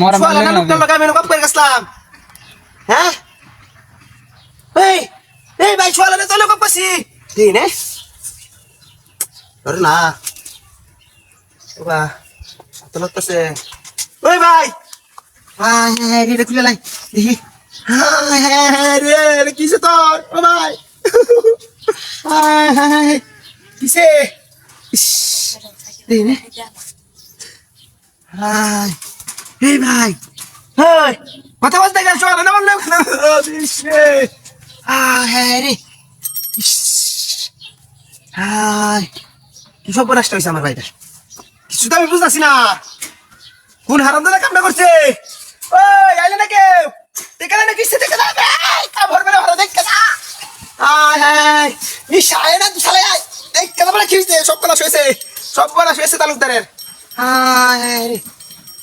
মরা সোয়ালা মারলে না না লোকটা লগাই মেনু কাপ করে গেছলাম হ্যাঁ এই এই ভাই সোয়ালা না তো লোক পাসি এই নে ধর না বাবা তো লাগতেছে ওই ভাই হাই হাই রে খুলে লাই দেখি হাই হাই রে রে কিসে তোর ও ভাই হাই হাই কিসে ইস দেখি নে হাই এই ভাই। হাই। কথা বলতে গেল সোয়ালা না বললাম হাই রে। হাই। কি সব নষ্ট হয়েছে আমার ভাইটা কিছু তো আমি বুঝতেছি না। কোন হারাম দাদা কামনা করছে? ওই আইলে না কেউ? দেখে না কিসে দেখে না? ভরবে না ভালো দেখে না। আয় হায় ইস আয় না শালে আয়। দেখ কেন বলে খিস দে সব কলা শুয়েছে সব বলা শুয়েছে তালুকদারের। আয় হায় রে।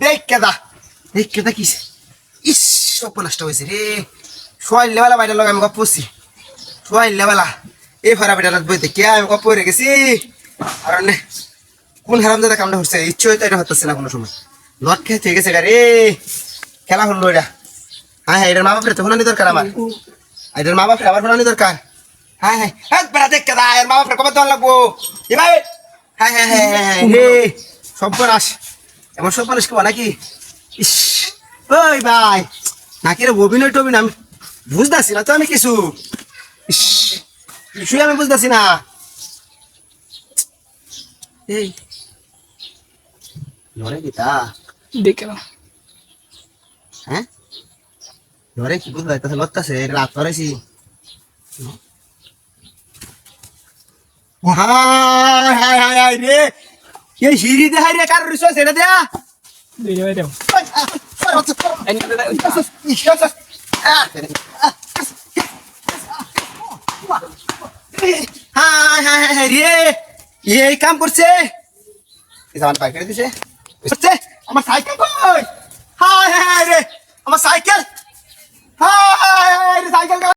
দেখ কেদা দেখ কেদা কিস? ইস সব নষ্ট হয়েছে রে। সোয়াইল লেবেলা বাইরে লগে আমি গপ্পছি সোয়াইল লেবেলা, এই ফারা বেটা বইতে কে আমি হয়ে গেছি? আর কোন হারাম দাদা কামটা হচ্ছে? ইচ্ছে হয়তো এটা হচ্ছে না কোনো সময়। লট খেয়ে থেকে গেছে রে। খেলা হলো এটা। হ্যাঁ হ্যাঁ এটার মা বাপের তো ফোনানি দরকার আমার। এটার মা বাপের আবার ফোনানি দরকার। হ্যাঁ হ্যাঁ হ্যাঁ বেড়া দেখ কেদা এর মা বাপের কবে দেওয়ার লাগবো। এ হ্যাঁ হ্যাঁ হ্যাঁ হ্যাঁ হ্যাঁ রে সব্যনাশ এমন সব্যনাশ কেবো নাকি ইস ওই ভাই নাকি রে অভিনয় টবিনয় আমি বুঝতেছি না তো আমি কিছু ইস কিছুই আমি বুঝতেছি না এই ধরে গীতা দেখে হ্যাঁ ধরে কি লড়তেছে রাত হাই হাই হাই হাই রে এই সিঁড়ি দে হাই রে কার রিসো সেটা দেয়া? দেখে ভাই দেও এই কাম করছে? আমার সাইকেল কই? হাই হাই, রে। আমার সাইকেল?